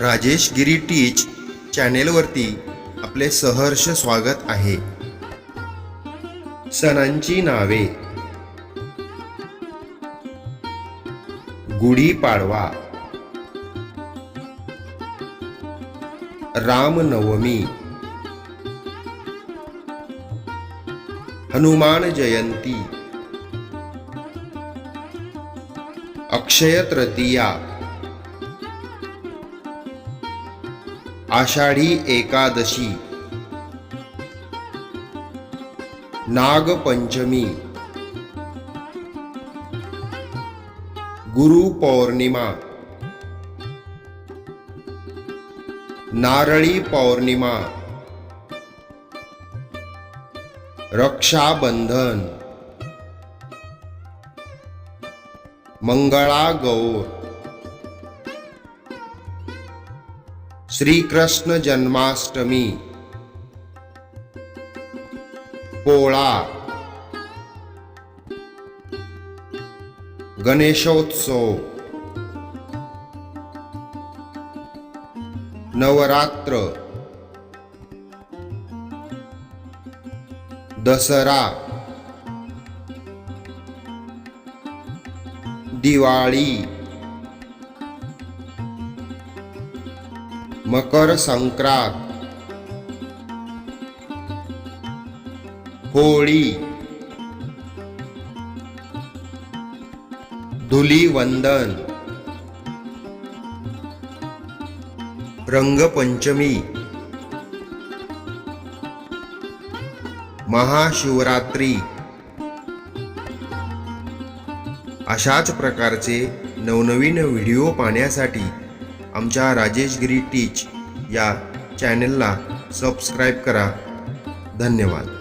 राजेश गिरी टीच चॅनेलवरती आपले सहर्ष स्वागत आहे. सणांची नावे. गुढीपाडवा रामनवमी. हनुमान जयंती. अक्षय तृतीया. आषाढी एकादशी. नागपंचमी. गुरुपौर्णिमा. नारळी पौर्णिमा. रक्षाबंधन. मंगळागौर श्रीकृष्ण जन्माष्टमी. पोळा गणेशोत्सव. नवरात्र. दसरा. दिवाळी. मकर संक्रांत. होळी. धुलीवंदन. रंगपंचमी. महाशिवरात्री. अशाच प्रकारचे नवनवीन व्हिडिओ पाहण्यासाठी आमच्या राजेशगिरी टीच या चॅनलला सबस्क्राईब करा. धन्यवाद.